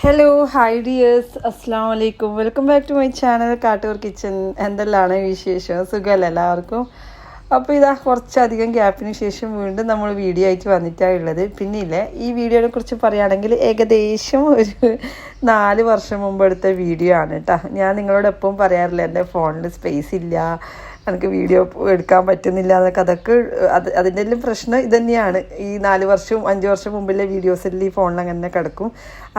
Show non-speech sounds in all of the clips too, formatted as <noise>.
Hello hi dears അസ്സാം വലൈക്കും welcome back to my channel Kattoor kitchen എന്തെല്ലാണ് വിശേഷം? സുഖമല്ല എല്ലാവർക്കും? അപ്പോൾ ഇതാ കുറച്ചധികം ഗ്യാപ്പിന് ശേഷം വീണ്ടും നമ്മൾ വീഡിയോ ആയിട്ട് വന്നിട്ടാണ് ഉള്ളത്. പിന്നെ ഇല്ലേ ഈ വീഡിയോനെ കുറിച്ച് പറയുകയാണെങ്കിൽ ഏകദേശം ഒരു നാല് വർഷം മുമ്പ് എടുത്ത വീഡിയോ ആണ് കേട്ടോ ഞാൻ നിങ്ങളോട് എപ്പോഴും പറയാറില്ല എന്റെ ഫോണിൽ സ്പേസ് ഇല്ല. എനിക്ക് വീഡിയോ എടുക്കാൻ പറ്റുന്നില്ല എന്നൊക്കെ. അതൊക്കെ അത് അതിന്റെ എല്ലാം പ്രശ്നം ഇതുതന്നെയാണ് ഈ നാല് വർഷം അഞ്ച് വർഷം മുമ്പിലെ വീഡിയോസെല്ലാം ഈ ഫോണിൽ അങ്ങനെ കിടക്കും.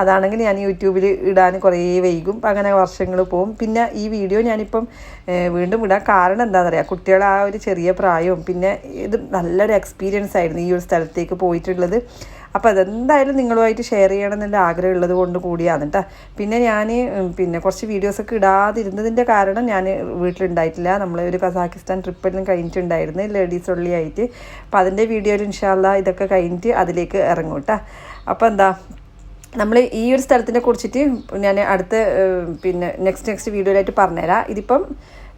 അതാണെങ്കിൽ ഞാൻ യൂട്യൂബിൽ ഇടാൻ കുറേ വൈകും. അങ്ങനെ വർഷങ്ങൾ പോകും. പിന്നെ ഈ വീഡിയോ ഞാനിപ്പം വീണ്ടും ഇടാൻ കാരണം എന്താണെന്ന് അറിയാം കുട്ടികളെ ആ ഒരു ചെറിയ പ്രായവും പിന്നെ ഇത് നല്ലൊരു എക്സ്പീരിയൻസ് ആയിരുന്നു ഈ ഒരു സ്ഥലത്തേക്ക് പോയിട്ടുള്ളത്. അപ്പോൾ അതെന്തായാലും നിങ്ങളുമായിട്ട് ഷെയർ ചെയ്യണം എന്നുള്ള ആഗ്രഹം ഉള്ളത് കൊണ്ട് കൂടിയാണ് കേട്ടോ പിന്നെ ഞാൻ പിന്നെ കുറച്ച് വീഡിയോസൊക്കെ ഇടാതിരുന്നതിന്റെ കാരണം ഞാൻ വീട്ടിലുണ്ടായിട്ടില്ല. നമ്മൾ ഒരു കസാക്കിസ്ഥാൻ ട്രിപ്പെല്ലാം കഴിഞ്ഞിട്ടുണ്ടായിരുന്നു ലേഡീസ് ഒള്ളി ആയിട്ട്. അപ്പോൾ അതിന്റെ വീഡിയോയിൽ ഇൻഷാല്ല ഇതൊക്കെ കഴിഞ്ഞിട്ട് അതിലേക്ക് ഇറങ്ങും കേട്ടോ അപ്പോൾ എന്താ നമ്മൾ ഈ ഒരു സ്ഥലത്തിനെ കുറിച്ചിട്ട് ഞാൻ അടുത്ത പിന്നെ നെക്സ്റ്റ് നെക്സ്റ്റ് വീഡിയോയിലായിട്ട് പറഞ്ഞുതരാം. ഇതിപ്പം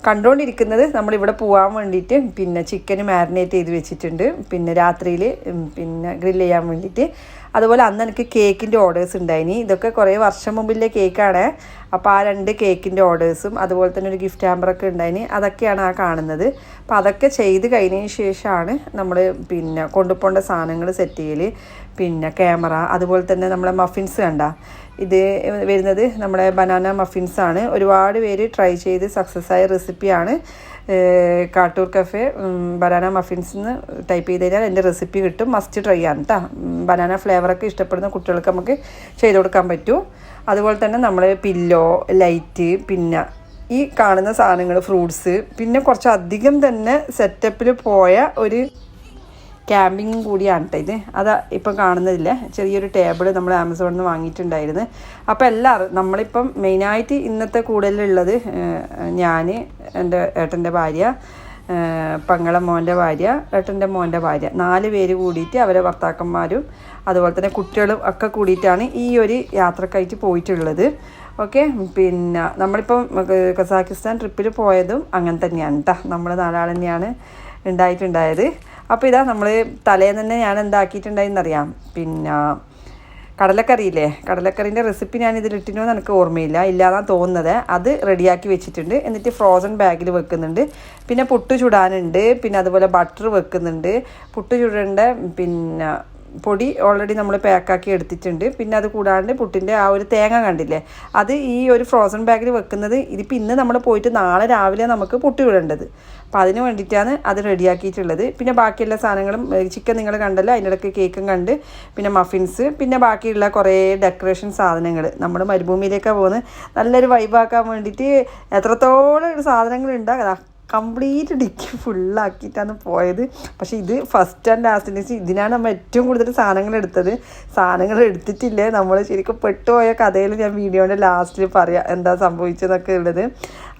കണ്ടുകൊണ്ടിരിക്കുന്നത് നമ്മളിവിടെ പോകാൻ വേണ്ടിയിട്ട്. പിന്നെ ചിക്കൻ മാരിനേറ്റ് ചെയ്ത് വെച്ചിട്ടുണ്ട്. പിന്നെ രാത്രിയിൽ പിന്നെ ഗ്രില്ല് ചെയ്യാൻ വേണ്ടിയിട്ട്. അതുപോലെ അന്ന് എനിക്ക് കേക്കിന്റെ ഓർഡേഴ്സ് ഉണ്ടായിനി. ഇതൊക്കെ കുറേ വർഷം മുമ്പിലെ കേക്കാണ് അപ്പോൾ ആ രണ്ട് കേക്കിന്റെ ഓർഡേഴ്സും അതുപോലെ തന്നെ ഒരു ഗിഫ്റ്റ് ഹാമ്പറൊക്കെ ഉണ്ടായിനി. അതൊക്കെയാണ് ആ കാണുന്നത്. അപ്പോൾ അതൊക്കെ ചെയ്ത് കഴിഞ്ഞതിന് ശേഷമാണ് നമ്മൾ പിന്നെ കൊണ്ടുപോകേണ്ട സാധനങ്ങൾ സെറ്റ് ചെയ്യൽ പിന്നെ ക്യാമറ അതുപോലെ തന്നെ നമ്മളെ മഫിൻസ് കണ്ട. ഇത് വരുന്നത് നമ്മുടെ ബനാന മഫിൻസ് ആണ്. ഒരുപാട് പേര് ട്രൈ ചെയ്ത് സക്സസ് ആയ റെസിപ്പിയാണ് കാട്ടൂർ കഫേ ബനാന മഫിൻസ് എന്ന് ടൈപ്പ് ചെയ്ത് കഴിഞ്ഞാൽ എന്റെ റെസിപ്പി കിട്ടും. മസ്റ്റ് ട്രൈ ആണ് കേട്ടോ ബനാന ഫ്ലേവറൊക്കെ ഇഷ്ടപ്പെടുന്ന കുട്ടികൾക്ക് നമുക്ക് ചെയ്ത് കൊടുക്കാൻ പറ്റും. അതുപോലെ തന്നെ നമ്മൾ പില്ലോ ലൈറ്റ് പിന്നെ ഈ കാണുന്ന സാധനങ്ങൾ ഫ്രൂട്ട്സ് പിന്നെ കുറച്ച് അധികം തന്നെ സെറ്റപ്പിൽ പോയ ഒരു ക്യാമ്പിങ്ങും കൂടിയാണ് കേട്ടോ ഇത്. അതാ ഇപ്പം കാണുന്നതില്ല ചെറിയൊരു ടേബിൾ നമ്മൾ ആമസോണിൽ നിന്ന് വാങ്ങിയിട്ടുണ്ടായിരുന്നു. അപ്പോൾ എല്ലാവരും നമ്മളിപ്പം മെയിനായിട്ട് ഇന്നത്തെ കൂടുതലുള്ളത് ഞാൻ എന്റെ ഏട്ടന്റെ ഭാര്യ പങ്ങള മോന്റെ ഭാര്യ ഏട്ടന്റെ മോന്റെ ഭാര്യ. നാല് പേര് കൂടിയിട്ട് അവരെ ഭർത്താക്കന്മാരും അതുപോലെ തന്നെ കുട്ടികളും ഒക്കെ കൂടിയിട്ടാണ് ഈ ഒരു യാത്രക്കായിട്ട് പോയിട്ടുള്ളത്. ഓക്കെ? പിന്നെ നമ്മളിപ്പം കസാക്കിസ്ഥാൻ ട്രിപ്പിൽ പോയതും അങ്ങനെ തന്നെയാണ് കേട്ടോ നമ്മൾ നാലാൾ തന്നെയാണ് ഉണ്ടായിട്ടുണ്ടായത്. അപ്പോൾ ഇതാ നമ്മൾ തലേന്ന് തന്നെ ഞാൻ എന്താക്കിയിട്ടുണ്ടായിരുന്നറിയാം? പിന്നെ കടലക്കറിയില്ലേ? കടലക്കറീന്റെ റെസിപ്പി ഞാൻ ഇതിൽ ഇട്ടിനോ എന്ന് എനിക്ക് ഓർമ്മയില്ല. ഇല്ലാതാണ് തോന്നുന്നത്. അത് റെഡിയാക്കി വെച്ചിട്ടുണ്ട്. എന്നിട്ട് ഫ്രോസൺ ബാഗിൽ വെക്കുന്നുണ്ട്. പിന്നെ പുട്ട് ചുടാനുണ്ട്. പിന്നെ അതുപോലെ ബട്ടർ വെക്കുന്നുണ്ട്. പുട്ട് ചുടേണ്ട പിന്നെ പൊടി ഓൾറെഡി നമ്മൾ പാക്കാക്കി എടുത്തിട്ടുണ്ട്. പിന്നെ അത് കൂടാണ്ട് പുട്ടിന്റെ ആ ഒരു തേങ്ങ കണ്ടില്ലേ? അത് ഈ ഒരു ഫ്രോസൺ ബാഗിൽ വെക്കുന്നത് ഇതിപ്പോൾ ഇന്ന് നമ്മൾ പോയിട്ട് നാളെ രാവിലെ നമുക്ക് പുട്ട് വിടേണ്ടത് അപ്പോൾ അതിന് വേണ്ടിയിട്ടാണ് അത് റെഡിയാക്കിയിട്ടുള്ളത്. പിന്നെ ബാക്കിയുള്ള സാധനങ്ങളും ചിക്കൻ നിങ്ങൾ കണ്ടല്ലോ അതിന്റെ ഇടയ്ക്ക് കേക്കും കണ്ട്. പിന്നെ മഫിൻസ് പിന്നെ ബാക്കിയുള്ള കുറേ ഡെക്കറേഷൻ സാധനങ്ങൾ. നമ്മൾ മരുഭൂമിയിലേക്കാണ് പോകുന്നത്. നല്ലൊരു വൈബാക്കാൻ വേണ്ടിയിട്ട് എത്രത്തോളം സാധനങ്ങളുണ്ട് കംപ്ലീറ്റ് ഡിക്കി ഫുള്ളാക്കിയിട്ടാണ് പോയത്. പക്ഷേ ഇത് ഫസ്റ്റ് ആൻഡ് ലാസ്റ്റ് ഡേസ് ഇതിനാണ് നമ്മൾ ഏറ്റവും കൂടുതൽ സാധനങ്ങൾ എടുത്തത്. സാധനങ്ങൾ എടുത്തിട്ടില്ലേ? നമ്മൾ ശരിക്കും പെട്ടുപോയ കഥയിൽ ഞാൻ വീഡിയോന്റെ ലാസ്റ്റിൽ പറയാം എന്താ സംഭവിച്ചതെന്നൊക്കെ ഉള്ളത്.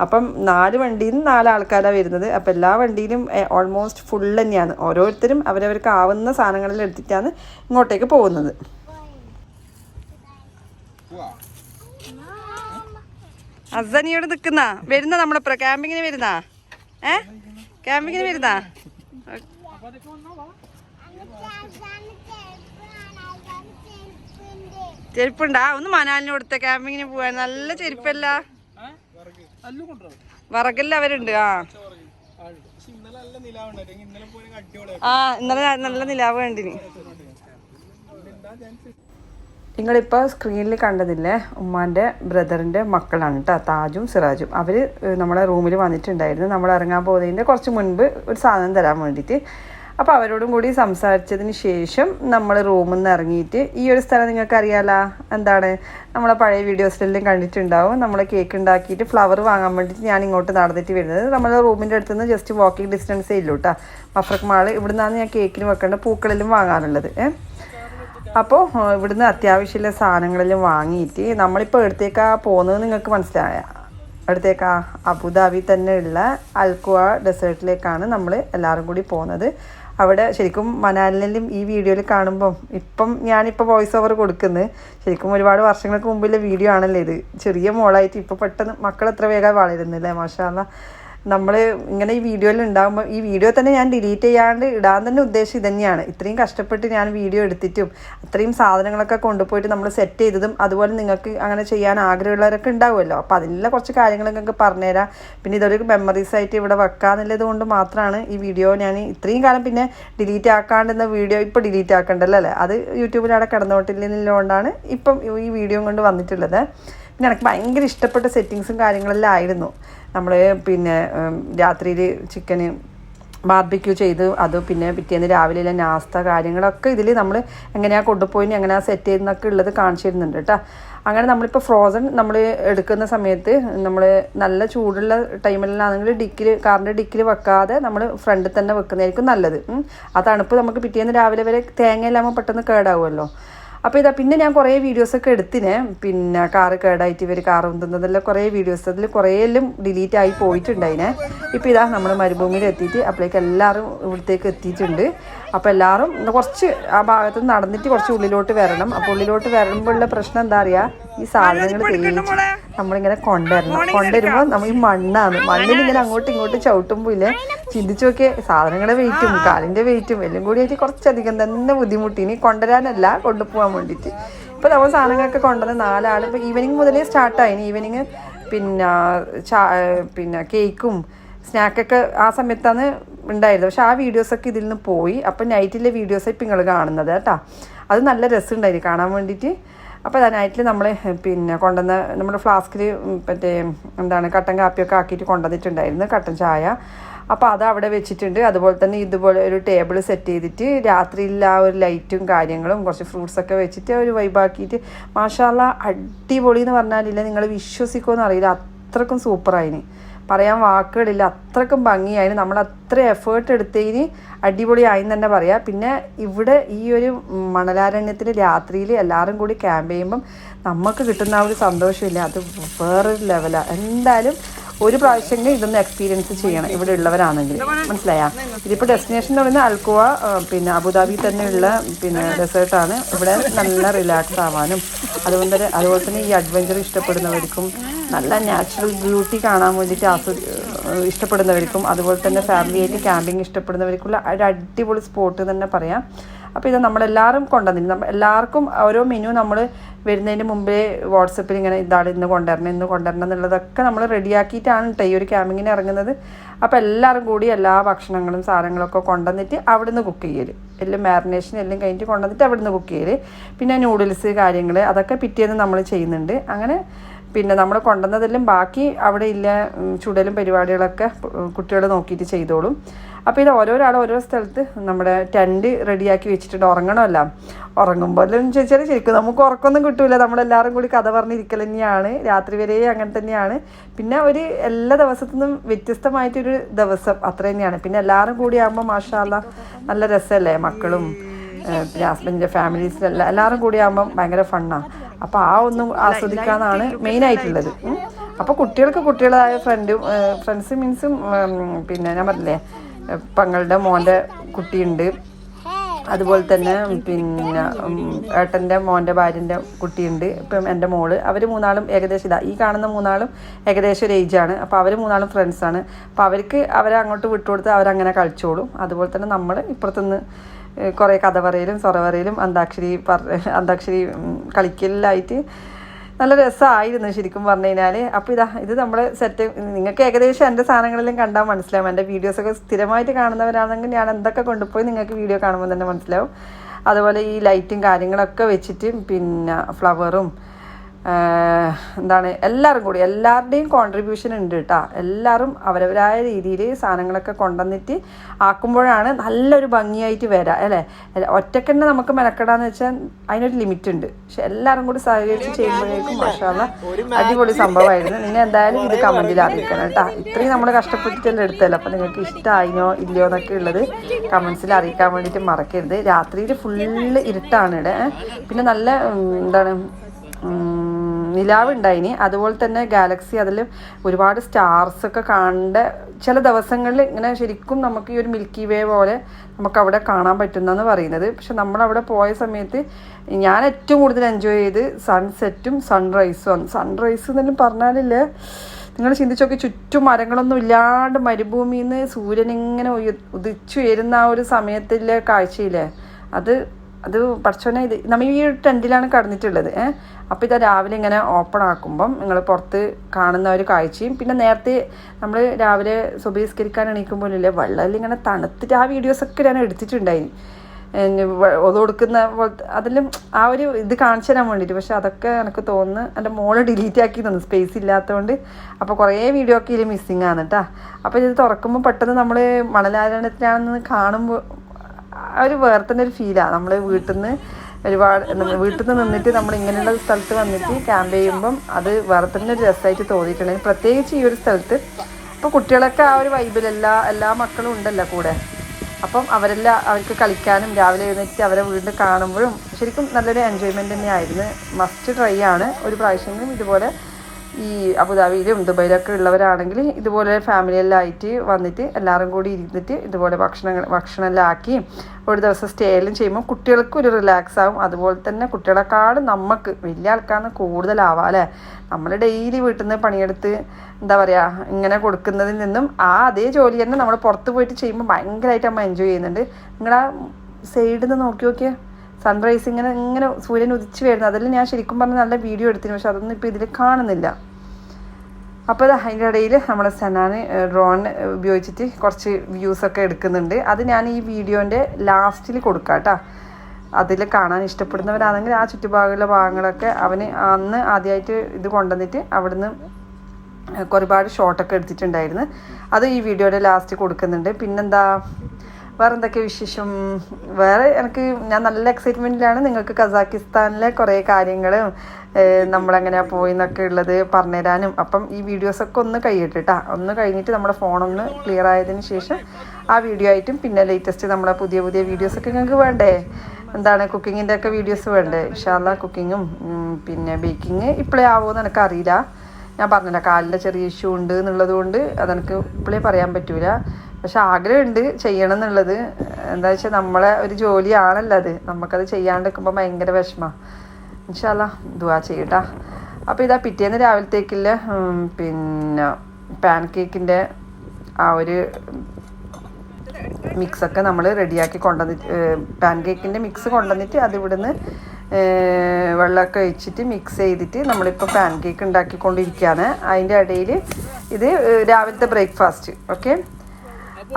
അപ്പം നാല് വണ്ടിയിൽ നിന്ന് നാല് ആൾക്കാരാണ് വരുന്നത്. അപ്പം എല്ലാ വണ്ടിയിലും ഓൾമോസ്റ്റ് ഫുൾ തന്നെയാണ്. ഓരോരുത്തരും അവരവർക്ക് ആവുന്ന സാധനങ്ങളിൽ എടുത്തിട്ടാണ് ഇങ്ങോട്ടേക്ക് പോകുന്നത്. അസനിയോട് നിൽക്കുന്ന. വരുന്ന നമ്മളെപ്പുറം ക്യാമ്പിങ്ങിന് വരുന്ന. ഏ? ക്യാമ്പിങ്ങിന് വരുന്നാ ചെരുപ്പുണ്ടാ. ഒന്ന് മനാലിന് കൊടുത്ത. ക്യാമ്പിങ്ങിന് പോവാൻ. നല്ല ചെരുപ്പല്ല. വറകല്ല അവരുണ്ട്. ആ. ആ ഇന്നലെ നല്ല നിലാവ് കണ്ടിന്. നിങ്ങളിപ്പോൾ സ്ക്രീനിൽ കണ്ടതില്ലേ ഉമ്മാന്റെ ബ്രദറിന്റെ മക്കളാണ് കേട്ടോ താജും സിറാജും. അവർ നമ്മളെ റൂമിൽ വന്നിട്ടുണ്ടായിരുന്നു. നമ്മൾ ഇറങ്ങാൻ പോകുന്നതിന്റെ കുറച്ച് മുൻപ് ഒരു സാധനം തരാൻ വേണ്ടിയിട്ട്. അപ്പോൾ അവരോടും കൂടി സംസാരിച്ചതിന് ശേഷം നമ്മൾ റൂമിൽ നിന്ന് ഇറങ്ങിയിട്ട് ഈ ഒരു സ്ഥലം നിങ്ങൾക്ക് അറിയാലോ എന്താണ്? നമ്മളെ പഴയ വീഡിയോസിലെല്ലാം കണ്ടിട്ടുണ്ടാവും. നമ്മൾ കേക്ക് ഉണ്ടാക്കിയിട്ട് ഫ്ലവർ വാങ്ങാൻ വേണ്ടിയിട്ട് ഞാൻ ഇങ്ങോട്ട് നടന്നിട്ട് വരുന്നത്. നമ്മളെ റൂമിന്റെ അടുത്ത് നിന്ന് ജസ്റ്റ് വാക്കിംഗ് ഡിസ്റ്റൻസേ ഇല്ലൂ കേട്ടോ മാൾ ഇവിടെ നിന്നാണ് ഞാൻ കേക്കിന് വെക്കേണ്ട പൂക്കളിലും വാങ്ങാനുള്ളത് ഏഹ്? അപ്പോൾ ഇവിടുന്ന് അത്യാവശ്യമുള്ള സാധനങ്ങളെല്ലാം വാങ്ങിയിട്ട് നമ്മളിപ്പോൾ എടുത്തേക്കാ പോകുന്നത് നിങ്ങൾക്ക് മനസ്സിലായ? അടുത്തേക്കാ അബുദാബി തന്നെ ഉള്ള അൽക്കുവ ഡെസേർട്ടിലേക്കാണ് നമ്മൾ എല്ലാവരും കൂടി പോകുന്നത്. അവിടെ ശരിക്കും മനാലിലും ഈ വീഡിയോയിൽ കാണുമ്പം ഇപ്പം ഞാനിപ്പോൾ വോയിസ് ഓവർ കൊടുക്കുന്നത് ശരിക്കും ഒരുപാട് വർഷങ്ങൾക്ക് മുമ്പിലെ വീഡിയോ ആണല്ലേ ഇത്. ചെറിയ മോളായിട്ട് ഇപ്പോൾ പെട്ടെന്ന് മക്കൾ എത്ര വേഗം വളരുന്നില്ലേ? മാഷാല്ല നമ്മൾ ഇങ്ങനെ ഈ വീഡിയോയിൽ ഉണ്ടാകുമ്പോൾ ഈ വീഡിയോ തന്നെ ഞാൻ ഡിലീറ്റ് ചെയ്യാണ്ട് ഇടാൻ തന്നെ ഉദ്ദേശം ഇത് തന്നെയാണ്. ഇത്രയും കഷ്ടപ്പെട്ട് ഞാൻ വീഡിയോ എടുത്തിട്ടും അത്രയും സാധനങ്ങളൊക്കെ കൊണ്ടുപോയിട്ട് നമ്മൾ സെറ്റ് ചെയ്തതും അതുപോലെ നിങ്ങൾക്ക് അങ്ങനെ ചെയ്യാൻ ആഗ്രഹമുള്ളവരൊക്കെ ഉണ്ടാവുമല്ലോ അപ്പോൾ അതിനുള്ള കുറച്ച് കാര്യങ്ങൾ നിങ്ങൾക്ക് പറഞ്ഞുതരാം. പിന്നെ ഇതൊരു മെമ്മറീസ് ആയിട്ട് ഇവിടെ വെക്കാന്നുള്ളത് കൊണ്ട് മാത്രമാണ് ഈ വീഡിയോ ഞാൻ ഇത്രയും കാലം പിന്നെ ഡിലീറ്റ് ആക്കാണ്ടെന്ന വീഡിയോ ഇപ്പോൾ ഡിലീറ്റ് ആക്കണ്ടല്ലോ അല്ലേ? അത് യൂട്യൂബിൽ അവിടെ കിടന്നോട്ടില്ലെന്നുള്ളതുകൊണ്ടാണ് ഇപ്പം ഈ വീഡിയോ കൊണ്ട് വന്നിട്ടുള്ളത്. പിന്നെ എനിക്ക് ഭയങ്കര ഇഷ്ടപ്പെട്ട സെറ്റിങ്സും കാര്യങ്ങളെല്ലാം ആയിരുന്നു. നമ്മൾ പിന്നെ രാത്രിയിൽ ചിക്കന് ബാർബിക്യൂ ചെയ്ത് അത് പിന്നെ പിറ്റേന്ന് രാവിലെ നാസ്ത കാര്യങ്ങളൊക്കെ ഇതിൽ നമ്മൾ എങ്ങനെയാണ് കൊണ്ടുപോയി എങ്ങനെയാണ് സെറ്റ് ചെയ്യുന്നൊക്കെ ഉള്ളത് കാണിച്ചു തരുന്നുണ്ട് കേട്ടോ അങ്ങനെ നമ്മളിപ്പോൾ ഫ്രോസൺ നമ്മൾ എടുക്കുന്ന സമയത്ത് നമ്മൾ നല്ല ചൂടുള്ള ടൈമിലാണെങ്കിൽ ഡിക്കിൽ കാറിന്റെ ഡിക്കിൽ വെക്കാതെ നമ്മൾ ഫ്രണ്ടിൽ തന്നെ വെക്കുന്നതായിരിക്കും നല്ലത്. ആ തണുപ്പ് നമുക്ക് പിറ്റേന്ന് രാവിലെ വരെ തേങ്ങയിലാകുമ്പോൾ പെട്ടെന്ന് കേടാവുമല്ലോ അപ്പോൾ ഇതാ പിന്നെ ഞാൻ കുറേ വീഡിയോസൊക്കെ എടുത്തിനെ. പിന്നെ കാറ് കേടായിട്ട് ഇവർ കാറ് ഉന്തുന്നതെല്ലാം കുറേ വീഡിയോസ് അതിൽ കുറേ എല്ലാം ഡിലീറ്റ് ആയി പോയിട്ടുണ്ടായിനെ. ഇപ്പോൾ ഇതാ നമ്മൾ മരുഭൂമിയിൽ എത്തിയിട്ട് അപ്പോഴേക്ക് എല്ലാവരും ഇവിടത്തേക്ക് എത്തിയിട്ടുണ്ട്. അപ്പോൾ എല്ലാവരും കുറച്ച് ആ ഭാഗത്ത് നടന്നിട്ട് കുറച്ച് ഉള്ളിലോട്ട് വരണം. അപ്പോൾ ഉള്ളിലോട്ട് വരുമ്പോഴുള്ള പ്രശ്നം എന്താ അറിയുക ഈ സാധനങ്ങൾ തേച്ച് നമ്മളിങ്ങനെ കൊണ്ടുവരണം. കൊണ്ടുവരുമ്പോൾ നമ്മൾ ഈ മണ്ണാണ്. മണ്ണിൽ ഇങ്ങനെ അങ്ങോട്ടും ഇങ്ങോട്ടും ചവിട്ടുമ്പോൾ ഇല്ലേ ചിന്തിച്ചു നോക്കിയ സാധനങ്ങളുടെ വെയിറ്റും കാലിന്റെ വെയിറ്റും എല്ലാം കൂടി ആയിട്ട് കുറച്ചധികം തന്നെ ബുദ്ധിമുട്ടി. ഇനി കൊണ്ടുവരാനല്ല കൊണ്ടുപോകാൻ വേണ്ടിയിട്ട്. ഇപ്പോൾ നമ്മൾ സാധനങ്ങളൊക്കെ കൊണ്ടുവന്ന് നാലാൾ ഇപ്പോൾ ഈവനിങ് മുതലേ സ്റ്റാർട്ടായി ഈവനിങ് പിന്നെ പിന്നെ കേക്കും സ്നാക്കൊക്കെ ആ സമയത്താണ് ഉണ്ടായിരുന്നത് പക്ഷെ ആ വീഡിയോസൊക്കെ ഇതിൽ നിന്ന് പോയി. അപ്പം നൈറ്റിലെ വീഡിയോസ് ഇപ്പം നിങ്ങൾ കാണുന്നത് കേട്ടോ. അത് നല്ല രസമുണ്ടായിരുന്നു കാണാൻ വേണ്ടിയിട്ട്. അപ്പോൾ അതാ നൈറ്റിൽ നമ്മൾ പിന്നെ കൊണ്ടുവന്ന നമ്മുടെ ഫ്ലാസ്കിൽ മറ്റേ എന്താണ് കട്ടൻ കാപ്പിയൊക്കെ ആക്കിയിട്ട് കൊണ്ടുവന്നിട്ടുണ്ടായിരുന്നു കട്ടൻ ചായ. അപ്പോൾ അത് അവിടെ വെച്ചിട്ടുണ്ട്. അതുപോലെ തന്നെ ഇതുപോലെ ഒരു ടേബിൾ സെറ്റ് ചെയ്തിട്ട് രാത്രിയിൽ ആ ഒരു ലൈറ്റും കാര്യങ്ങളും കുറച്ച് ഫ്രൂട്ട്സൊക്കെ വെച്ചിട്ട് ഒരു വൈബാക്കിയിട്ട് മാഷാല്ല അടിപൊളി എന്ന് പറഞ്ഞാലില്ല. നിങ്ങൾ വിശ്വസിക്കുമെന്ന് അറിയില്ല. അത്രക്കും സൂപ്പറായിന്. പറയാൻ വാക്കുകളില്ല. അത്രക്കും ഭംഗിയായി നമ്മൾ അത്ര എഫേർട്ട് എടുത്തതിന് അടിപൊളിയായി തന്നെ പറയാം. പിന്നെ ഇവിടെ ഈ ഒരു മണലാരണ്യത്തിൽ രാത്രിയിൽ എല്ലാവരും കൂടി ക്യാമ്പ് ചെയ്യുമ്പം നമുക്ക് കിട്ടുന്ന ആ ഒരു സന്തോഷമില്ല. അത് വേറൊരു ലെവലാണ് എന്തായാലും ഒരു പ്രാവശ്യമെങ്കിലും ഇതൊന്ന് എക്സ്പീരിയൻസ് ചെയ്യണം. ഇവിടെ ഉള്ളവരാണെങ്കിൽ. മനസ്സിലായാ? ഇതിപ്പോ ഡെസ്റ്റിനേഷൻ എന്ന് പറയുന്നത് അൽക്കുവ പിന്നെ അബുദാബി തന്നെയുള്ള പിന്നെ ഡെസേർട്ടാണ് ഇവിടെ നല്ല റിലാക്സ് ആവാനും അതുകൊണ്ട് അതുപോലെ തന്നെ ഈ അഡ്വഞ്ചർ ഇഷ്ടപ്പെടുന്നവർക്കും നല്ല നാച്ചുറൽ ബ്യൂട്ടി കാണാൻ വേണ്ടിയിട്ട് ആസ്വദി ഇഷ്ടപ്പെടുന്നവർക്കും അതുപോലെ തന്നെ ഫാമിലിയായിട്ട് ക്യാമ്പിങ് ഇഷ്ടപ്പെടുന്നവർക്കുള്ള ഒരു അടിപൊളി സ്പോട്ട് തന്നെ പറയാം. അപ്പോൾ ഇത് നമ്മളെല്ലാവരും കൊണ്ടുവന്നിരുന്നു എല്ലാവർക്കും ഓരോ മെനു നമ്മൾ വരുന്നതിന് മുമ്പേ വാട്സപ്പിൽ ഇങ്ങനെ ഇതാണ് ഇന്ന് കൊണ്ടുവരണം ഇന്ന് കൊണ്ടുവരണം എന്നുള്ളതൊക്കെ നമ്മൾ റെഡിയാക്കിയിട്ടാണ് കേട്ടോ ഈ ഒരു ക്യാമ്പിങ്ങിന് ഇറങ്ങുന്നത്. അപ്പോൾ എല്ലാവരും കൂടി എല്ലാ ഭക്ഷണങ്ങളും സാധനങ്ങളൊക്കെ കൊണ്ടുവന്നിട്ട് അവിടുന്ന് കുക്ക് ചെയ്യൽ എല്ലാം മാരിനേഷൻ എല്ലാം കഴിഞ്ഞിട്ട് കൊണ്ടുവന്നിട്ട് അവിടുന്ന് കുക്ക് ചെയ്യൽ പിന്നെ നൂഡിൽസ് കാര്യങ്ങൾ അതൊക്കെ പിറ്റേന്ന് നമ്മൾ ചെയ്യുന്നുണ്ട്. അങ്ങനെ പിന്നെ നമ്മൾ കൊണ്ടുവന്നതെല്ലാം ബാക്കി അവിടെ ഇല്ല ചുടലും പരിപാടികളൊക്കെ കുട്ടികൾ നോക്കിയിട്ട് ചെയ്തോളും. അപ്പോൾ ഇത് ഓരോരാൾ ഓരോ സ്ഥലത്ത് നമ്മുടെ ടെന്റ് റെഡിയാക്കി വെച്ചിട്ടുണ്ട്. ഉറങ്ങണമല്ല. ഉറങ്ങുമ്പോൾ ചോദിച്ചാൽ ശരിക്കും നമുക്ക് ഉറക്കമൊന്നും കിട്ടില്ല നമ്മളെല്ലാവരും കൂടി കഥ പറഞ്ഞിരിക്കൽ തന്നെയാണ്. രാത്രി വരെ അങ്ങനെ തന്നെയാണ്. പിന്നെ ഒരു എല്ലാ ദിവസത്തു നിന്നും വ്യത്യസ്തമായിട്ടൊരു ദിവസം അത്ര തന്നെയാണ്. പിന്നെ എല്ലാവരും കൂടി ആകുമ്പോൾ മാഷാല്ല നല്ല രസമല്ലേ മക്കളും പിന്നെ ഹസ്ബൻഡിന്റെ ഫാമിലീസിലെല്ലാം എല്ലാവരും കൂടി ആകുമ്പം ഭയങ്കര ഫണ്ണാണ് അപ്പോൾ ആ ഒന്നും ആസ്വദിക്കാനാണ് മെയിൻ ആയിട്ടുള്ളത്. അപ്പോൾ കുട്ടികൾക്ക് കുട്ടികളായ ഫ്രണ്ടും ഫ്രണ്ട്സ് മീൻസും പിന്നെ ഞാൻ പറഞ്ഞില്ലേ? പങ്ങളുടെ മോന്റെ കുട്ടിയുണ്ട്. അതുപോലെ തന്നെ പിന്നെ ഏട്ടന്റെ മോന്റെ ഭാര്യന്റെ കുട്ടിയുണ്ട്. ഇപ്പം എന്റെ മോൾ. അവർ മൂന്നാളും ഏകദേശം ഇതാ ഈ കാണുന്ന മൂന്നാളും ഏകദേശം ഒരു ഏജാണ് അപ്പോൾ അവർ മൂന്നാളും ഫ്രണ്ട്സാണ് അപ്പോൾ അവർക്ക് അവരെ അങ്ങോട്ട് വിട്ടുകൊടുത്ത് അവരങ്ങനെ കളിച്ചോളും. അതുപോലെ തന്നെ നമ്മൾ ഇപ്പുറത്തുനിന്ന് കുറേ കഥ പറയലും സ്വറ പറയലും അന്താക്ഷരി പറ അന്താക്ഷരി കളിക്കലായിട്ട് നല്ല രസമായിരുന്നു ശരിക്കും പറഞ്ഞു കഴിഞ്ഞാൽ അപ്പോൾ ഇതാ ഇത് നമ്മൾ സെറ്റ് നിങ്ങൾക്ക് ഏകദേശം എന്റെ സാധനങ്ങളെല്ലാം കണ്ടാൽ മനസ്സിലാവും. എന്റെ വീഡിയോസൊക്കെ സ്ഥിരമായിട്ട് കാണുന്നവരാണെങ്കിൽ ഞാൻ എന്തൊക്കെ കൊണ്ടുപോയി നിങ്ങൾക്ക് വീഡിയോ കാണുമ്പോൾ തന്നെ മനസ്സിലാവും. അതുപോലെ ഈ ലൈറ്റും കാര്യങ്ങളൊക്കെ വെച്ചിട്ട് പിന്നെ ഫ്ലവറും എന്താണ് എല്ലാവരും കൂടി എല്ലാവരുടെയും കോൺട്രിബ്യൂഷൻ ഉണ്ട് കേട്ടോ എല്ലാവരും അവരവരായ രീതിയിൽ സാധനങ്ങളൊക്കെ കൊണ്ടുവന്നിട്ട് ആക്കുമ്പോഴാണ് നല്ലൊരു ഭംഗിയായിട്ട് വരാം അല്ലേ? ഒറ്റയ്ക്ക് തന്നെ നമുക്ക് മെനക്കെടാന്ന് വെച്ചാൽ അതിനൊരു ലിമിറ്റ് ഉണ്ട് പക്ഷെ എല്ലാവരും കൂടി സഹകരിച്ച് ചെയ്യുമ്പോഴേക്കും മാഷാല്ല അടിപൊളി സംഭവമായിരുന്നു. <laughs> നിങ്ങൾ എന്തായാലും ഇത് കമന്റിൽ അറിയിക്കണം കേട്ടോ ഇത്രയും നമ്മൾ കഷ്ടപ്പെട്ടിട്ടല്ലേ എടുത്തല്ലോ അപ്പം നിങ്ങൾക്ക് ഇഷ്ടമായിനോ ഇല്ലയോ എന്നൊക്കെ ഉള്ളത് കമൻസിൽ അറിയിക്കാൻ വേണ്ടിയിട്ട് മറക്കരുത്. രാത്രിയിൽ ഫുള്ള് ഇരുട്ടാണ് ഇവിടെ പിന്നെ നല്ല എന്താണ് നിലാവ് അതുപോലെ തന്നെ ഗാലക്സി അതിൽ ഒരുപാട് സ്റ്റാർസ് ഒക്കെ കാണേണ്ട ചില ദിവസങ്ങളിൽ ഇങ്ങനെ ശരിക്കും നമുക്ക് ഈ ഒരു മിൽക്കി വേ പോലെ നമുക്ക് അവിടെ കാണാൻ പറ്റുന്നതെന്ന് പറയുന്നത്. പക്ഷെ നമ്മളവിടെ പോയ സമയത്ത് ഞാൻ ഏറ്റവും കൂടുതൽ എൻജോയ് ചെയ്ത് സൺസെറ്റും സൺറൈസും സൺറൈസ് എന്നെല്ലാം പറഞ്ഞാലില്ല. നിങ്ങൾ ചിന്തിച്ചൊക്കെ ചുറ്റും മരങ്ങളൊന്നും ഇല്ലാണ്ട് മരുഭൂമിയിൽ നിന്ന് സൂര്യൻ ഇങ്ങനെ ഉദിച്ചു വരുന്ന ആ ഒരു സമയത്തിലെ കാഴ്ചയില്ലേ? അത് അത് പഠിച്ചോനെ ഇത് നമ്മൾ ഈ ഒരു ടെന്റിലാണ് കടന്നിട്ടുള്ളത്. ഏഹ് അപ്പോൾ ഇതാ രാവിലെ ഇങ്ങനെ ഓപ്പൺ ആക്കുമ്പം നിങ്ങൾ പുറത്ത് കാണുന്ന ഒരു കാഴ്ചയും പിന്നെ നേരത്തെ നമ്മൾ രാവിലെ സുബഹിസ്കരിക്കാൻ എണീക്കുമ്പോഴില്ലേ വെള്ളത്തിൽ ഇങ്ങനെ തണുത്തിട്ട് ആ വീഡിയോസൊക്കെ ഞാൻ എടുത്തിട്ടുണ്ടായി ഒതുകൊടുക്കുന്ന പോലത്തെ അതിലും ആ ഒരു ഇത് കാണിച്ചു തരാൻ വേണ്ടിയിട്ട്. പക്ഷെ അതൊക്കെ എനിക്ക് തോന്നുന്നു എന്റെ മോൾ ഡിലീറ്റ് ആക്കി തന്നു സ്പേസ് ഇല്ലാത്തതുകൊണ്ട്. അപ്പോൾ കുറേ വീഡിയോ ഒക്കെ ഇതിൽ മിസ്സിങ് ആണ് കേട്ടോ അപ്പോൾ ഇത് തുറക്കുമ്പോൾ പെട്ടെന്ന് നമ്മൾ മണലാരണത്തിലാണെന്ന് കാണുമ്പോൾ ഒരു വേറെ തന്നെ ഒരു ഫീലാണ് നമ്മൾ വീട്ടിൽ നിന്ന് ഒരുപാട് വീട്ടിൽ നിന്ന് നിന്നിട്ട് നമ്മൾ ഇങ്ങനെയുള്ള സ്ഥലത്ത് വന്നിട്ട് ക്യാമ്പ് ചെയ്യുമ്പം അത് വേറെ തന്നെ ഒരു രസമായിട്ട് തോന്നിയിട്ടുണ്ട്. പ്രത്യേകിച്ച് ഈ ഒരു സ്ഥലത്ത് അപ്പോൾ കുട്ടികളൊക്കെ ആ ഒരു വൈബിൽ എല്ലാ എല്ലാ മക്കളും ഉണ്ടല്ലോ കൂടെ. അപ്പം അവരെല്ലാം അവർക്ക് കളിക്കാനും രാവിലെ എഴുന്നേറ്റ് അവരെ വീണ്ടും കാണുമ്പോഴും ശരിക്കും നല്ലൊരു എൻജോയ്മെന്റ് തന്നെയായിരുന്നു. മസ്റ്റ് ട്രൈ ആണ്. ഒരു പ്രാവശ്യം ഇതുപോലെ ഈ അബുദാബിയിലും ദുബൈയിലൊക്കെ ഉള്ളവരാണെങ്കിൽ ഇതുപോലെ ഫാമിലിയെല്ലാം ആയിട്ട് വന്നിട്ട് എല്ലാവരും കൂടി ഇരുന്നിട്ട് ഇതുപോലെ ഭക്ഷണങ്ങൾ ഭക്ഷണമെല്ലാം ആക്കി ഒരു ദിവസം സ്റ്റേ എല്ലാം ചെയ്യുമ്പോൾ കുട്ടികൾക്കും ഒരു റിലാക്സ് ആവും. അതുപോലെ തന്നെ കുട്ടികളെക്കാളും നമുക്ക് വലിയ ആൾക്കാണ് കൂടുതലാവാം അല്ലേ? നമ്മൾ ഡെയിലി വീട്ടിൽ നിന്ന് പണിയെടുത്ത് എന്താ പറയുക ഇങ്ങനെ കൊടുക്കുന്നതിൽ നിന്നും ആ അതേ ജോലി തന്നെ നമ്മൾ പുറത്ത് പോയിട്ട് ചെയ്യുമ്പോൾ ഭയങ്കരമായിട്ട് നമ്മൾ എൻജോയ് ചെയ്യുന്നുണ്ട്. നിങ്ങളാ സൈഡിൽ നിന്ന് നോക്കി നോക്കിയേ. സൺറൈസ് ഇങ്ങനെ ഇങ്ങനെ സൂര്യൻ ഉദിച്ചു വരുന്നത്. അതിൽ ഞാൻ ശരിക്കും പറഞ്ഞ നല്ല വീഡിയോ എടുത്തിന് പക്ഷെ അതൊന്നും ഇപ്പോൾ ഇതിൽ കാണുന്നില്ല. അപ്പോൾ അതിന്റെ ഇടയിൽ നമ്മൾ സെനാൻ ഡ്രോൺ ഉപയോഗിച്ചിട്ട് കുറച്ച് വ്യൂസ് ഒക്കെ എടുക്കുന്നുണ്ട്. അത് ഞാൻ ഈ വീഡിയോന്റെ ലാസ്റ്റിൽ കൊടുക്കാം കേട്ടോ. അതിൽ കാണാൻ ഇഷ്ടപ്പെടുന്നവരാണെങ്കിൽ ആ ചുറ്റുഭാഗമുള്ള ഭാഗങ്ങളൊക്കെ അവന് അന്ന് ആദ്യമായിട്ട് ഇത് കൊണ്ടുവന്നിട്ട് അവിടുന്ന് ഒരുപാട് ഷോട്ടൊക്കെ എടുത്തിട്ടുണ്ടായിരുന്നു. അത് ഈ വീഡിയോയുടെ ലാസ്റ്റ് കൊടുക്കുന്നുണ്ട്. പിന്നെന്താ? വേറെ എന്തൊക്കെ വിശേഷം? വേറെ എനിക്ക് ഞാൻ നല്ല എക്സൈറ്റ്മെന്റിലാണ് നിങ്ങൾക്ക് കസാക്കിസ്ഥാനിലെ കുറേ കാര്യങ്ങളും നമ്മളെങ്ങനെയാ പോയി എന്നൊക്കെ ഉള്ളത് പറഞ്ഞുതരാനും. അപ്പം ഈ വീഡിയോസൊക്കെ ഒന്ന് കഴിയട്ടെ ഒന്ന് കഴിഞ്ഞിട്ട് നമ്മുടെ ഫോണൊന്ന് ക്ലിയർ ആയതിന് ശേഷം ആ വീഡിയോ ആയിട്ടും പിന്നെ ലേറ്റസ്റ്റ് നമ്മളെ പുതിയ പുതിയ വീഡിയോസൊക്കെ നിങ്ങൾക്ക് വേണ്ടേ? എന്താണ് കുക്കിങ്ങിന്റെ ഒക്കെ വീഡിയോസ് വേണ്ടേ? ഇഷാല്ല കുക്കിങ്ങും പിന്നെ ബേക്കിങ് ഇപ്പോഴേ ആവുമെന്ന് എനിക്കറിയില്ല ഞാൻ പറഞ്ഞില്ല കാലിന്റെ ചെറിയ ഇഷ്യൂ ഉണ്ട് എന്നുള്ളത് കൊണ്ട് അതെനിക്ക് ഇപ്പോഴേ പറയാൻ പറ്റൂല. പക്ഷെ ആഗ്രഹമുണ്ട് ചെയ്യണം എന്നുള്ളത് എന്താ വെച്ചാൽ നമ്മളെ ഒരു ജോലിയാണല്ലോ അത്. നമുക്കത് ചെയ്യാണ്ട് നിൽക്കുമ്പോൾ ഭയങ്കര വിഷമമാണ് ഇൻഷാല്ല ദുവാ ചെയ്യട്ടാ. അപ്പോൾ ഇതാ പിറ്റേന്ന് രാവിലത്തേക്കില്ല പിന്നെ പാൻ കേക്കിന്റെ ആ ഒരു മിക്സൊക്കെ നമ്മൾ റെഡിയാക്കി കൊണ്ടുവന്നിട്ട് പാൻ കേക്കിന്റെ മിക്സ് കൊണ്ടുവന്നിട്ട് അത് ഇവിടുന്ന് ഏഹ്, വെള്ളമൊക്കെ ഒഴിച്ചിട്ട് മിക്സ് ചെയ്തിട്ട് നമ്മളിപ്പോൾ പാൻ കേക്ക് ഉണ്ടാക്കിക്കൊണ്ടിരിക്കുകയാണ്. അതിന്റെ ഇടയിൽ ഇത് രാവിലത്തെ ബ്രേക്ക്ഫാസ്റ്റ് ഓക്കെ?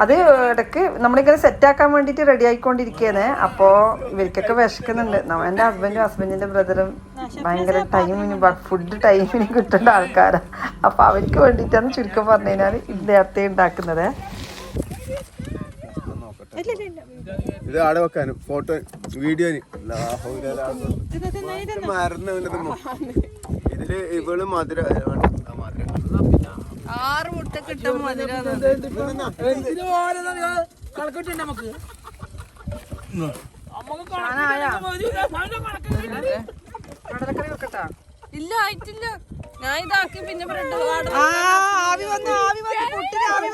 അത് ഇടയ്ക്ക് നമ്മളിങ്ങനെ സെറ്റാക്കാൻ വേണ്ടിയിട്ട് റെഡി ആയിക്കൊണ്ടിരിക്കുകയാണ് അപ്പോൾ ഇവർക്കൊക്കെ വിശക്കുന്നുണ്ട്. എന്റെ ഹസ്ബൻഡും ഹസ്ബൻഡിന്റെ ബ്രദറും ഭയങ്കര ടൈമിന് ഫുഡ് ടൈമിന് കിട്ടേണ്ട ആൾക്കാരാണ് അപ്പോൾ അവർക്ക് വേണ്ടിയിട്ടാണ് ചുരുക്കം പറഞ്ഞു കഴിഞ്ഞാൽ ഇത് നേരത്തെ ഉണ്ടാക്കുന്നത്. ഇത് ആടെ വെക്കാനും. ഫോട്ടോ വീഡിയോന് ഇതിൽ ഇവൾ മധുര. ആറ് മുട്ട കിട്ടും കടലക്കറി വെക്കട്ടാ? ഇല്ല ആയിട്ടില്ല. ഞാൻ ഇതാക്കി പിന്നെ എന്താണെന്ന് ആവി വന്നു ആവി വന്നു പുട്ടിന് ആവി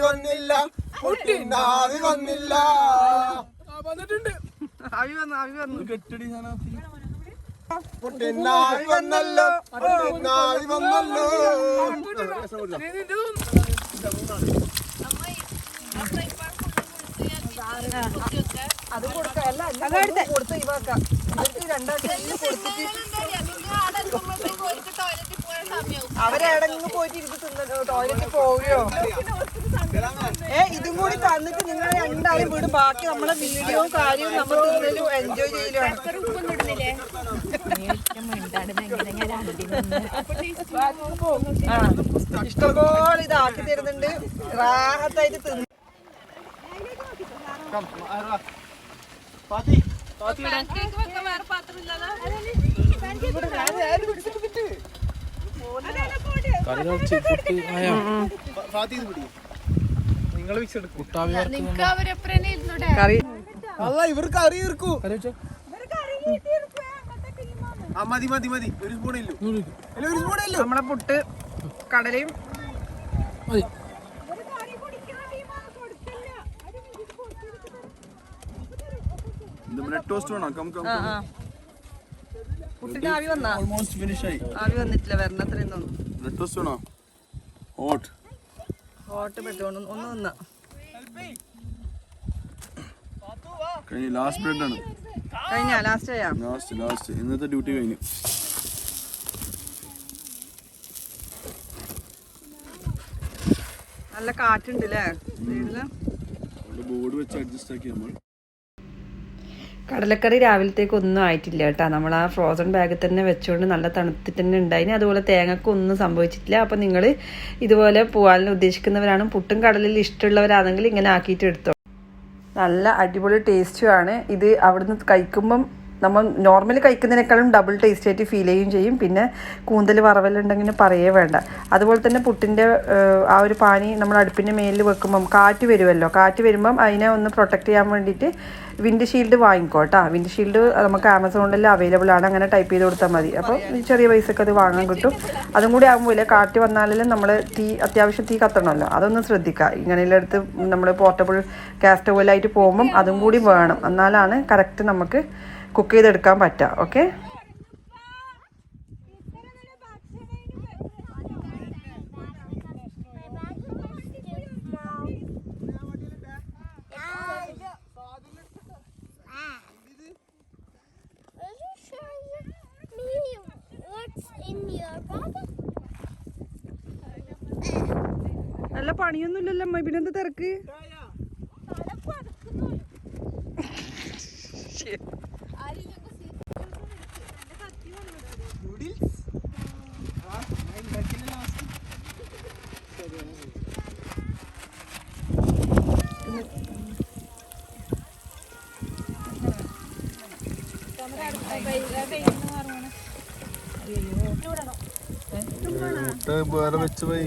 വന്നില്ല പുട്ടിന്റെ ആവി വന്നില്ല. ആവി വന്നു ആവി വന്നു പുട്ടിന്റെ ആവി വന്നല്ലോ. പുട്ടിന്റെ ആവി വന്നല്ലോ. അത് കൊടുക്കാം. അല്ല അല്ല കൊടുത്ത് ഇവാക്കാം ഇവർക്ക് രണ്ടാഴ്ച കൊടുത്തിട്ട് അവരെടങ്ങ് പോയിട്ട് ഇരുന്ന് തിന്നോ ടോയ്ലറ്റിൽ പോവുകയോ? ഏ ഇതും കൂടി തന്നിട്ട് നിങ്ങൾ രണ്ടാളും വീട്. ബാക്കി നമ്മളെ വീഡിയോ കാര്യവും നമ്മൾ തിന്നലും എൻജോയ് ചെയ്യലാണ്. ഇഷ്ടപോലെ ഇഷ്ടംപോലെ ഇതാക്കി തരുന്നുണ്ട്. റാഹത്തായിട്ട് തിന്ന്. വേറെ പാത്രം ഇല്ലാതെ. അല്ല ഇവർക്ക് അറിയിർക്കൂ മതി മതി മതി ഒരു സ്പൂണില്ലോ ഒരു സ്പൂൺ ഇല്ലു നമ്മളെ പുട്ട് കടലയും ബ്രെഡ് ടോസ്റ്റ് വേണോ? കം കം ആവി വന്നാ? ഓൾമോസ്റ്റ് ഫിനിഷ് ആയി. ആവി വന്നിട്ടില്ല വരണത്രയും തോന്നുന്നു ബ്ലഡ് ടോസ്റ്റ് വേണോ? ഹോട്ട് ഹോട്ട് പെട്ടോണ്ട് ഒന്ന് വന്ന കഴിഞ്ഞു ലാസ്റ്റ് ബ്രെഡ് ആണ്. കഴിഞ്ഞ ലാസ്റ്റ് ആയാ? ലാസ്റ്റ് ലാസ്റ്റ് ഇന്നത്തെ ഡ്യൂട്ടി കഴിഞ്ഞു. നല്ല കാറ്റുണ്ട് അല്ലേ ബോർഡ് വെച്ച് അഡ്ജസ്റ്റ് ആക്കി നമ്മൾ. കടലക്കറി രാവിലത്തേക്ക് ഒന്നും ആയിട്ടില്ല കേട്ടോ. നമ്മൾ ആ ഫ്രോസൺ ബാഗിൽ തന്നെ വെച്ചുകൊണ്ട് നല്ല തണുത്തിട്ട് തന്നെ ഉണ്ടായിന് അതുപോലെ തേങ്ങക്ക് ഒന്നും സംഭവിച്ചിട്ടില്ല. അപ്പം നിങ്ങൾ ഇതുപോലെ പോകാൻ ഉദ്ദേശിക്കുന്നവരാണ്. പുട്ടും കടലിൽ ഇഷ്ടമുള്ളവരാണെങ്കിൽ ഇങ്ങനെ ആക്കിയിട്ട് എടുത്തോ. നല്ല അടിപൊളി ടേസ്റ്റുമാണ് ഇത് അവിടുന്ന് കഴിക്കുമ്പം നമ്മൾ നോർമലി കഴിക്കുന്നതിനേക്കാളും ഡബിൾ ടേസ്റ്റ് ആയിട്ട് ഫീൽ ചെയ്യുകയും ചെയ്യും. പിന്നെ കൂന്തൽ വറവലുണ്ടെങ്കിൽ പറയേ വേണ്ട. അതുപോലെ തന്നെ പുട്ടിന്റെ ആ ഒരു പാനി നമ്മൾ അടുപ്പിന്റെ മേലിൽ വെക്കുമ്പം കാറ്റ് വരുമല്ലോ. കാറ്റ് വരുമ്പം അതിനെ ഒന്ന് പ്രൊട്ടക്റ്റ് ചെയ്യാൻ വേണ്ടിയിട്ട് വിൻഡ് ഷീൽഡ് വാങ്ങിക്കോ കേട്ടോ വിൻഡ് ഷീൽഡ് നമുക്ക് ആമസോണിൽ അവൈലബിൾ ആണ്. അങ്ങനെ ടൈപ്പ് ചെയ്ത് കൊടുത്താൽ മതി. അപ്പോൾ ചെറിയ പൈസക്ക് അത് വാങ്ങാൻ കിട്ടും. അതും കൂടി ആകുമ്പോൾ കാറ്റ് വന്നാലും നമ്മൾ തീ അത്യാവശ്യം തീ കത്തണമല്ലോ. അതൊന്ന് ശ്രദ്ധിക്കുക. ഇങ്ങനെയുള്ളടുത്ത് നമ്മൾ പോർട്ടബിൾ ഗ്യാസ് സ്റ്റൗവിലായിട്ട് പോകുമ്പം അതും കൂടി വേണം. എന്നാലാണ് കറക്റ്റ് നമുക്ക് കുക്ക് ചെയ്തെടുക്കാൻ പറ്റുക ഓക്കെ? നല്ല പണിയൊന്നുമില്ലല്ലോ അമ്മ പിന്നെന്ത് തിരക്ക്? മുട്ട <laughs> വേറെ വെച്ച് പോയി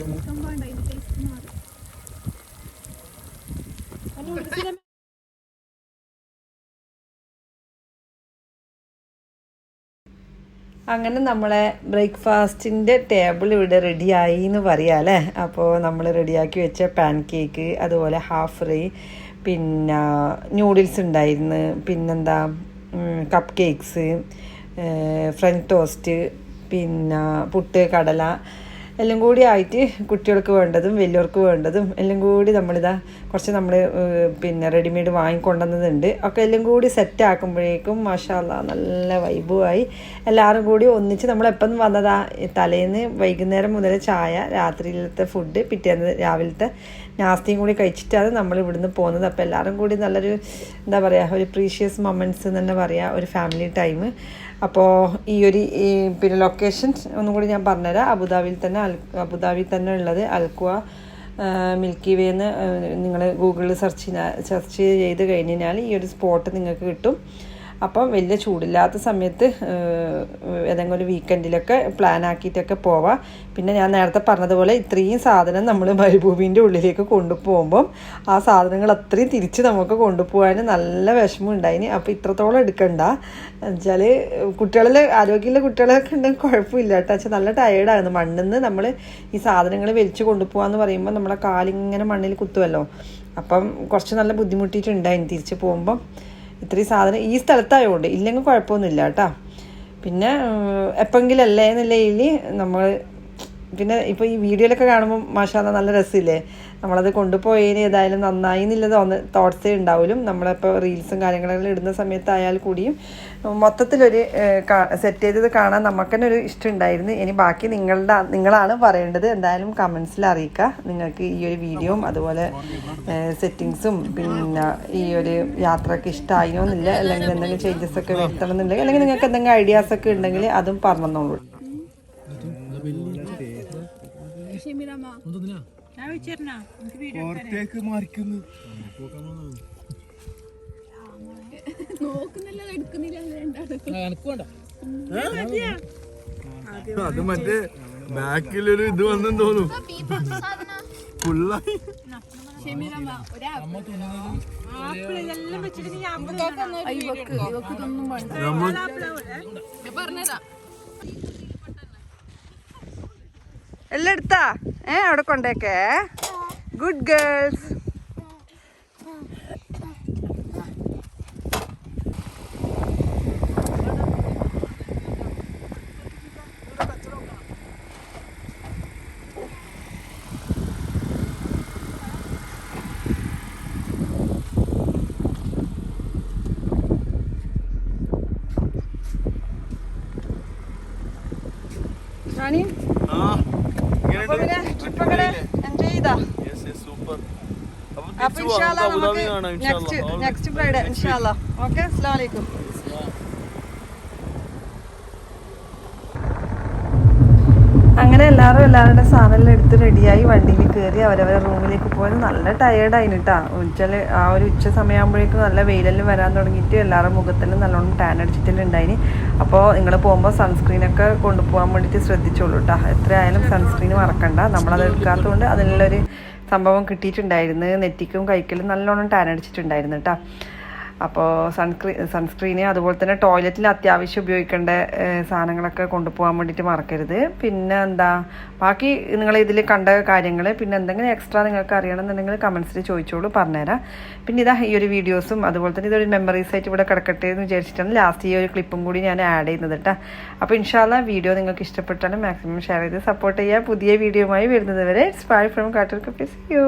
അങ്ങനെ നമ്മളെ ബ്രേക്ക്ഫാസ്റ്റിന്റെ ടേബിൾ ഇവിടെ റെഡിയായി എന്ന് പറയാം അല്ലേ? അപ്പോൾ നമ്മൾ റെഡിയാക്കി വെച്ച പാൻ കേക്ക് അതുപോലെ ഹാഫ് ഫ്രൈ പിന്നെ ന്യൂഡിൽസ് ഉണ്ടായിരുന്നു പിന്നെന്താ കപ്പ് കേക്ക്സ് ഫ്രഞ്ച് ടോസ്റ്റ് പിന്നെ പുട്ട് കടല എല്ലാം കൂടി ആയിട്ട് കുട്ടികൾക്ക് വേണ്ടതും വലിയവർക്ക് വേണ്ടതും എല്ലാം കൂടി നമ്മളിതാ കുറച്ച് നമ്മൾ പിന്നെ റെഡിമെയ്ഡ് വാങ്ങിക്കൊണ്ടുവന്നതുണ്ട്. ഒക്കെ എല്ലാം കൂടി സെറ്റ് ആക്കുമ്പോഴേക്കും മാഷാല്ല നല്ല വൈബുമായി എല്ലാവരും കൂടി ഒന്നിച്ച് നമ്മൾ എപ്പം വന്നതാ തലേന്ന് വൈകുന്നേരം മുതൽ ചായ രാത്രിയിലത്തെ ഫുഡ് പിറ്റേന്ന് രാവിലത്തെ നാസ്തിയും കൂടി കഴിച്ചിട്ടാണ് നമ്മൾ ഇവിടുന്ന് പോകുന്നത്. അപ്പോൾ എല്ലാവരും കൂടി നല്ലൊരു എന്താ പറയുക ഒരു പ്രീഷ്യസ് മൊമെന്റ്സ് എന്ന് തന്നെ പറയുക ഒരു ഫാമിലി ടൈം അപ്പോൾ ഈ ഒരു പിന്നെ ലൊക്കേഷൻസ് ഒന്നും കൂടി ഞാൻ പറഞ്ഞുതരാം. അബുദാബിയിൽ തന്നെ അൽ അബുദാബിയിൽ തന്നെ ഉള്ളത് അൽക്വ മിൽക്കി വേ എന്ന് നിങ്ങൾ ഗൂഗിളിൽ സെർച്ച് സെർച്ച് ചെയ്ത് കഴിഞ്ഞാൽ ഈ ഒരു സ്പോട്ട് നിങ്ങൾക്ക് കിട്ടും. അപ്പം വലിയ ചൂടില്ലാത്ത സമയത്ത് ഏതെങ്കിലും ഒരു വീക്കെൻഡിലൊക്കെ പ്ലാൻ ആക്കിയിട്ടൊക്കെ പോവാം. പിന്നെ ഞാൻ നേരത്തെ പറഞ്ഞതുപോലെ ഇത്രയും സാധനം നമ്മൾ മരുഭൂമിന്റെ ഉള്ളിലേക്ക് കൊണ്ടുപോകുമ്പം ആ സാധനങ്ങൾ അത്രയും തിരിച്ച് നമുക്ക് കൊണ്ടുപോകാൻ നല്ല വിഷമം ഉണ്ടായിന് അപ്പോൾ ഇത്രത്തോളം എടുക്കണ്ട. എന്നുവെച്ചാൽ കുട്ടികളിൽ ആരോഗ്യമുള്ള കുട്ടികളൊക്കെ ഉണ്ടെങ്കിൽ കുഴപ്പമില്ല കേട്ടോ. വെച്ചാൽ നല്ല ടയേർഡായിരുന്നു മണ്ണിൽ നിന്ന് നമ്മൾ ഈ സാധനങ്ങൾ വലിച്ചു കൊണ്ടുപോകാന്ന് പറയുമ്പോൾ നമ്മളെ കാലിങ്ങനെ മണ്ണിൽ കുത്തുമല്ലോ അപ്പം കുറച്ച് നല്ല ബുദ്ധിമുട്ടിയിട്ടുണ്ടായിന് തിരിച്ച് പോകുമ്പം. ഇത്രയും സാധനം ഈ സ്ഥലത്തായതുകൊണ്ട് ഇല്ലെങ്കിൽ കുഴപ്പമൊന്നുമില്ല കേട്ടോ. പിന്നെ എപ്പെങ്കിലും അല്ലേ എന്നുള്ളതിൽ നമ്മൾ പിന്നെ ഇപ്പോൾ ഈ വീഡിയോയിലൊക്കെ കാണുമ്പോൾ മാഷാല്ല നല്ല രസമില്ലേ? നമ്മളത് കൊണ്ടുപോയതിന് ഏതായാലും നന്നായി എന്നുള്ളത് ഒന്ന് തോട്ട്സേ ഉണ്ടാവില്ലും നമ്മളിപ്പോൾ റീൽസും കാര്യങ്ങളെല്ലാം ഇടുന്ന സമയത്തായാൽ കൂടിയും മൊത്തത്തിലൊരു സെറ്റ് ചെയ്തത് കാണാൻ നമുക്ക് തന്നെ ഒരു ഇഷ്ടം ഉണ്ടായിരുന്നു ഇനി ബാക്കി നിങ്ങളുടെ നിങ്ങളാണ് പറയേണ്ടത്. എന്തായാലും കമൻസിൽ അറിയിക്കുക. നിങ്ങൾക്ക് ഈ ഒരു വീഡിയോയും അതുപോലെ സെറ്റിങ്സും പിന്നെ ഈ ഒരു യാത്രയ്ക്ക് ഇഷ്ടമായോ എന്നില്ല അല്ലെങ്കിൽ എന്തെങ്കിലും ചേഞ്ചസ് ഒക്കെ വരുത്തണം എന്നുണ്ടെങ്കിൽ അല്ലെങ്കിൽ നിങ്ങൾക്ക് എന്തെങ്കിലും ഐഡിയാസ് ഒക്കെ ഉണ്ടെങ്കിൽ അതും പറഞ്ഞോളൂ പുറത്തേക്ക് മറിക്കുന്നു. അത് മറ്റേ ബാക്കിലൊരു ഇത് വന്നെന്ന് തോന്നും ഫുള്ളായി എല്ലാം എടുത്താ? ഏ അവിടെ കൊണ്ടേക്കേ. ഗുഡ് ഗേൾസ് അപ്പൊ ഇൻഷാല്ല നമുക്ക് നെക്സ്റ്റ് നെക്സ്റ്റ് ഫ്രൈഡേ ഇൻഷാല്ല ഓക്കെ അസ്സാം വലൈക്കും അങ്ങനെ എല്ലാവരും എല്ലാവരുടെ സാധനമെല്ലാം എടുത്ത് റെഡിയായി വണ്ടിയിൽ കയറി അവരവരുടെ റൂമിലേക്ക് പോയത്. നല്ല ടയേർഡായി കേട്ടാ ഉച്ചൽ ആ ഒരു ഉച്ച സമയമാകുമ്പോഴേക്കും നല്ല വെയിലെല്ലാം വരാൻ തുടങ്ങിയിട്ട് എല്ലാവരുടെ മുഖത്തെല്ലാം നല്ലോണം ടാൻ അടിച്ചിട്ടെല്ലാം ഉണ്ടായിന്. അപ്പോൾ നിങ്ങൾ പോകുമ്പോൾ സൺസ്ക്രീനൊക്കെ കൊണ്ടുപോകാൻ വേണ്ടിയിട്ട് ശ്രദ്ധിച്ചോളൂ കേട്ടോ എത്രയായാലും സൺസ്ക്രീൻ മറക്കണ്ട. നമ്മളത് എടുക്കാത്തതുകൊണ്ട് അതിനുള്ളൊരു സംഭവം കിട്ടിയിട്ടുണ്ടായിരുന്നു. നെറ്റിക്കും കൈക്കലും നല്ലോണം ടാൻ അടിച്ചിട്ടുണ്ടായിരുന്നു കേട്ടോ അപ്പോൾ സൺസ്ക്രീ സൺസ്ക്രീന് അതുപോലെ തന്നെ ടോയ്ലറ്റിൽ അത്യാവശ്യം ഉപയോഗിക്കേണ്ട സാധനങ്ങളൊക്കെ കൊണ്ടുപോകാൻ വേണ്ടിയിട്ട് മറക്കരുത്. പിന്നെ എന്താ ബാക്കി നിങ്ങൾ ഇതിൽ കണ്ട കാര്യങ്ങൾ പിന്നെ എന്തെങ്കിലും എക്സ്ട്രാ നിങ്ങൾക്ക് അറിയണമെന്നുണ്ടെങ്കിൽ കമൻസിൽ ചോദിച്ചോളൂ പറഞ്ഞുതരാം. പിന്നെ ഇതാ ഈ ഒരു വീഡിയോസും അതുപോലെ തന്നെ ഇതൊരു മെമ്മറീസ് ആയിട്ട് ഇവിടെ കിടക്കട്ടെ എന്ന് വിചാരിച്ചിട്ടാണ് ലാസ്റ്റ് ഈ ഒരു ക്ലിപ്പും കൂടി ഞാൻ ആഡ് ചെയ്യുന്നത് കേട്ടോ അപ്പോൾ ഇൻഷാല്ല വീഡിയോ നിങ്ങൾക്ക് ഇഷ്ടപ്പെട്ടാലും മാക്സിമം ഷെയർ ചെയ്ത് സപ്പോർട്ട് ചെയ്യുക. പുതിയ വീഡിയോയുമായി വരുന്നത് വരെ it's bye from Kattoor കപ്പീസ് U